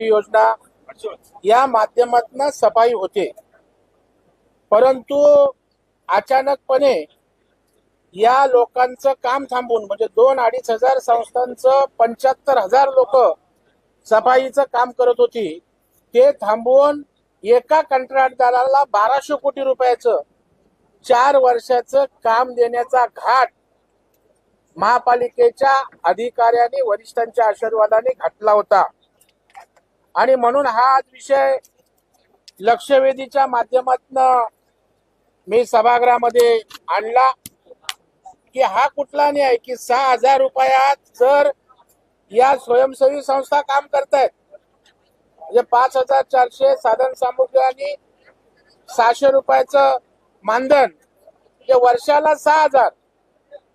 योजना या माध्यमातून सफाई होते. परंतु अचानकपणे या लोकांचं काम थांबून म्हणजे दोन अडीच हजार संस्थांचं पंच्याहत्तर हजार लोक सफाईचं काम करत होती ते थांबवून एका कंत्राटदाराला बाराशे कोटी रुपयाचं चार वर्षाचं काम देण्याचा घाट महापालिकेच्या अधिकाऱ्यांनी वरिष्ठांच्या आशीर्वादाने घातला होता. आणि म्हणून हा आज विषय लक्षवेधीच्या माध्यमातून मी सभागृहामध्ये आणला की हा कुठला न्याय की सहा हजार रुपयात जर या स्वयंसेवी संस्था काम करतायत म्हणजे पाच हजार चारशे साधन सामुग्री आणि सहाशे रुपयाचं मानधन जे वर्षाला सहा हजार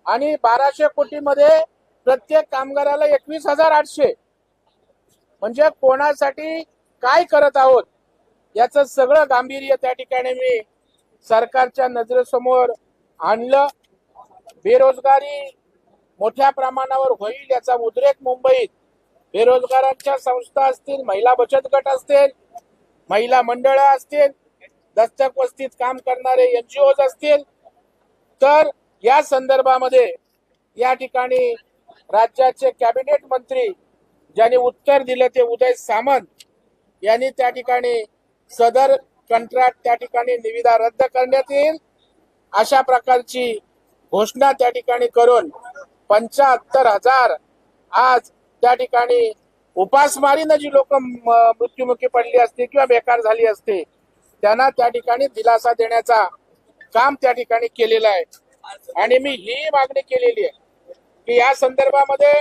आणि बाराशे कोटीमध्ये प्रत्येक कामगाराला एकवीस हजार आठशे म्हणजे कोणासाठी काय करत आहोत? याचं सगळं गांभीर्य त्या ठिकाणी मी सरकारच्या नजरेसमोर आणलं. बेरोजगारी मोठ्या प्रमाणावर होईल याचा उद्रेक मुंबईत. बेरोजगारांच्या संस्था असतील महिला बचत गट असतील महिला मंडळ असतील दस्तक वस्तीत काम करणारे एनजीओ असतील. तर या संदर्भामध्ये या ठिकाणी राज्याचे कॅबिनेट मंत्री ज्यांनी उत्तर दिलं ते उदय सामंत यांनी त्या ठिकाणी सदर कंत्राट त्या ठिकाणी निविदा रद्द करण्यात येईल. अशा प्रकारची घोषणा त्या ठिकाणी करून पंच्याहत्तर हजार आज त्या ठिकाणी उपासमारीनं जी लोक मृत्युमुखी पडली असते किंवा बेकार झाली असते त्यांना त्या ठिकाणी दिलासा देण्याचा काम त्या ठिकाणी केलेलं आहे. आणि मी ही मागणी केलेली आहे की या संदर्भामध्ये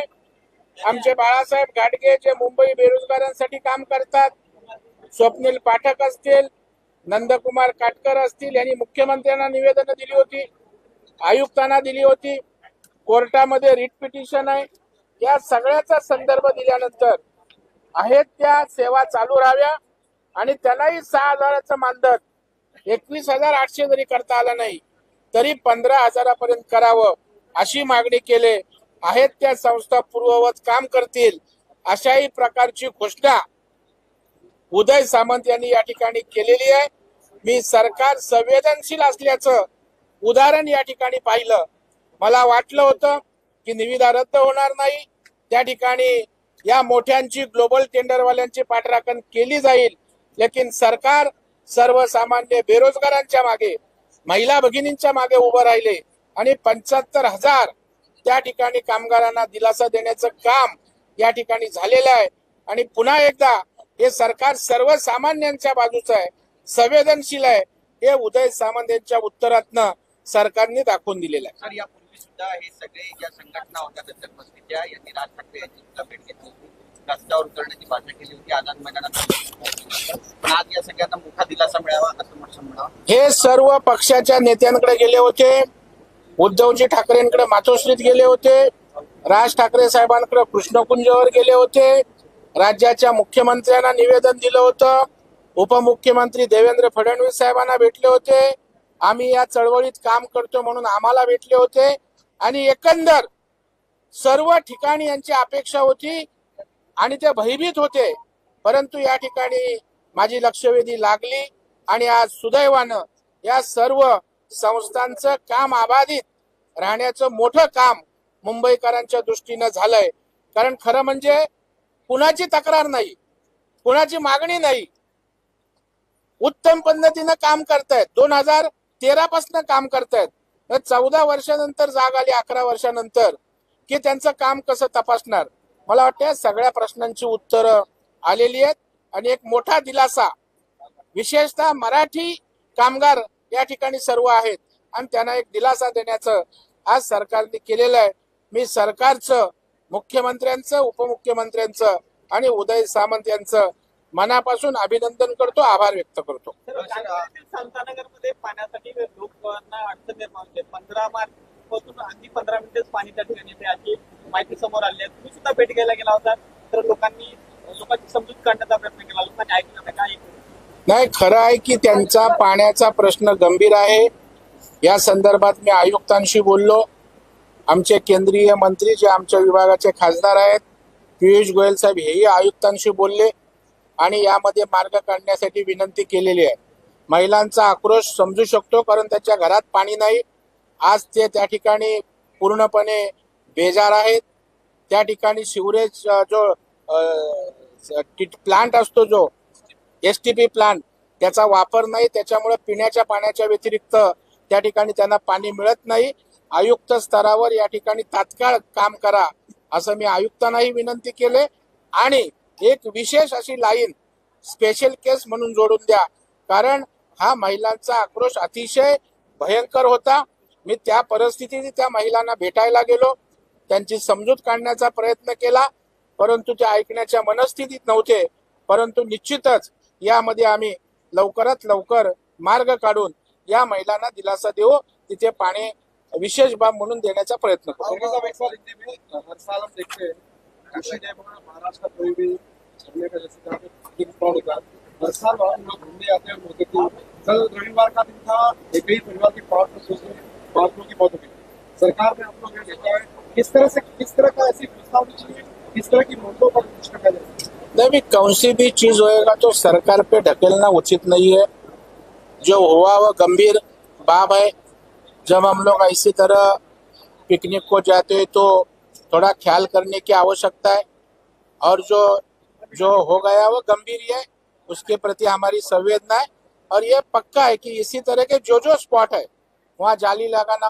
आमचे बाळासाहेब घाटगे जे मुंबई बेरोजगारांसाठी काम करतात स्वप्नील पाठक असतील नंदकुमार काटकर असतील यांनी मुख्यमंत्र्यांना निवेदन दिली होती आयुक्तांना दिली होती कोर्टामध्ये रिट पिटिशन आहे. या सगळ्याचा संदर्भ दिल्यानंतर आहेत त्या सेवा चालू राहाव्या आणि त्यालाही सहा हजाराचं मानधन एकवीस हजार आठशे जरी करता आलं नाही तरी पंधरा हजारापर्यंत करावं अशी मागणी केली. आहेत त्या संस्था पूर्ववत काम करतील अशाही प्रकारची घोषणा उदय सामंत यांनी या ठिकाणी केलेली आहे. मी सरकार संवेदनशील असल्याचं उदाहरण या ठिकाणी पाहिलं. मला वाटलं होतं की निविदा रद्द होणार नाही. त्या ठिकाणी या मोठ्यांची ग्लोबल टेंडरवाल्यांची पाठराखण केली जाईल. लेकिन सरकार सर्वसामान्य बेरोजगारांच्या मागे महिला भगिनींच्या मागे उभं राहिले आणि पंच्याहत्तर हजार त्या ठिकाणी कामगारांना दिलासा देण्याचं काम या ठिकाणी झालेलं आहे. आणि पुन्हा एकदा हे सरकार सर्वसामान्यांच्या बाजूचं आहे संवेदनशील आहे हे उदय सामंत यांच्या उत्तरातनं सरकारने दाखवून दिलेलं आहे. सर यापूर्वी सुद्धा हे सगळे ज्या संघटना होत्या दत्तक यांनी राज ठाकरे यांची सुद्धा भेट घेतली होती. रस्त्यावर उतरण्याची भाषा केली होती आझाद मैदानात पण आज या सगळ्यांना मोठा दिलासा मिळावा असं म्हणावं. हे सर्व पक्षाच्या नेत्यांकडे गेले होते. उद्धवजी ठाकरेंकडे मातोश्रीत गेले होते राज ठाकरे साहेबांकडे कृष्णकुंजवर गेले होते राज्याच्या मुख्यमंत्र्यांना निवेदन दिलं होतं उपमुख्यमंत्री देवेंद्र फडणवीस साहेबांना भेटले होते आम्ही या चळवळीत काम करतो म्हणून आम्हाला भेटले होते आणि एकंदर सर्व ठिकाणी यांची अपेक्षा होती आणि ते भयभीत होते. परंतु या ठिकाणी माझी लक्षवेधी लागली आणि आज सुदैवानं या सर्व संस्थांचं काम अबाधित राहण्याचं मोठं काम मुंबईकरांच्या दृष्टीनं झालंय. कारण खरं म्हणजे कुणाची तक्रार नाही कुणाची मागणी नाही. उत्तम पद्धतीनं काम करतायत. दोन हजार तेरा पासन काम करतायत. चौदा वर्षानंतर जाग आली अकरा वर्षानंतर की त्यांचं काम कसं तपासणार? मला वाटतं सगळ्या प्रश्नांची उत्तरं आलेली आहेत. आणि एक मोठा दिलासा विशेषतः मराठी कामगार या ठिकाणी सर्व आहेत. आणि त्यांना एक दिलासा देण्याचं आज सरकारने केलेलं आहे. मी सरकारचं मुख्यमंत्र्यांचं उपमुख्यमंत्र्यांचं आणि उदय सामंत यांचं मनापासून अभिनंदन करतो आभार व्यक्त करतो. सांतानगरमध्ये पाण्यासाठी लोकांना अडचण निर्माण होते. पंधरा मार्च पासून अगदी पंधरा मिनिटेच पाणी त्या ठिकाणी येते माहिती समोर आली आहे. तुम्ही सुद्धा भेट घ्यायला गेला होता. तर लोकांनी लोकांची समजूत काढण्याचा प्रयत्न केला. लोकांनी ऐकलं नाही खरं आहे की त्यांचा पाण्याचा प्रश्न गंभीर आहे. या संदर्भात मी आयुक्तांशी बोललो. आमचे केंद्रीय मंत्री जे आमच्या विभागाचे खासदार आहेत पियुष गोयल साहेब हेही आयुक्तांशी बोलले आणि यामध्ये मार्ग काढण्यासाठी विनंती केलेली आहे. महिलांचा आक्रोश समजू शकतो कारण त्याच्या घरात पाणी नाही. आज ते त्या ठिकाणी पूर्णपणे बेजार आहेत. त्या ठिकाणी सिवरेज जो प्लांट असतो जो एस टी पी प्लांट त्याचा वापर नाही त्याच्यामुळे पिण्याच्या पाण्याच्या व्यतिरिक्त त्या ठिकाणी त्यांना पाणी मिळत नाही. आयुक्त स्तरावर या ठिकाणी तात्काळ काम करा असं मी आयुक्तांनाही विनंती केले. आणि एक विशेष अशी लाईन स्पेशल केस म्हणून जोडून द्या कारण हा महिलांचा आक्रोश अतिशय भयंकर होता. मी त्या परिस्थितीत त्या महिलांना भेटायला गेलो. त्यांची समजूत काढण्याचा प्रयत्न केला परंतु ते ऐकण्याच्या मनस्थितीत नव्हते. परंतु निश्चितच यामध्ये आम्ही लवकरात लवकर मार्ग काढून या महिलांना दिलासा देऊ तिथे पाणी विशेष बाब म्हणून देण्याचा प्रयत्न करू. हर साल महाराष्ट्र वहाँ लोग घूमने आते हैं की कल रविवार का दिन था? एक ही परिवार की पांच पांच लोगों की मौत हो गई सरकार ने लोग किस तरह से किस तरह का ऐसी चाहिए? किस तरह की मौतों पर कुछ रखा जाए भी कौन सी भी चीज़ होएगा तो सरकार पे ढकेलना उचित नहीं है। जो हुआ वह गंभीर बाब है। जब हम लोग इसी तरह पिकनिक को जाते हैं तो थोड़ा ख्याल करने की आवश्यकता है। और जो जो हो गया वो गंभीर है उसके प्रति हमारी संवेदना है। और ये पक्का है कि इसी तरह के जो जो स्पॉट है, वहाँ जाली लगाना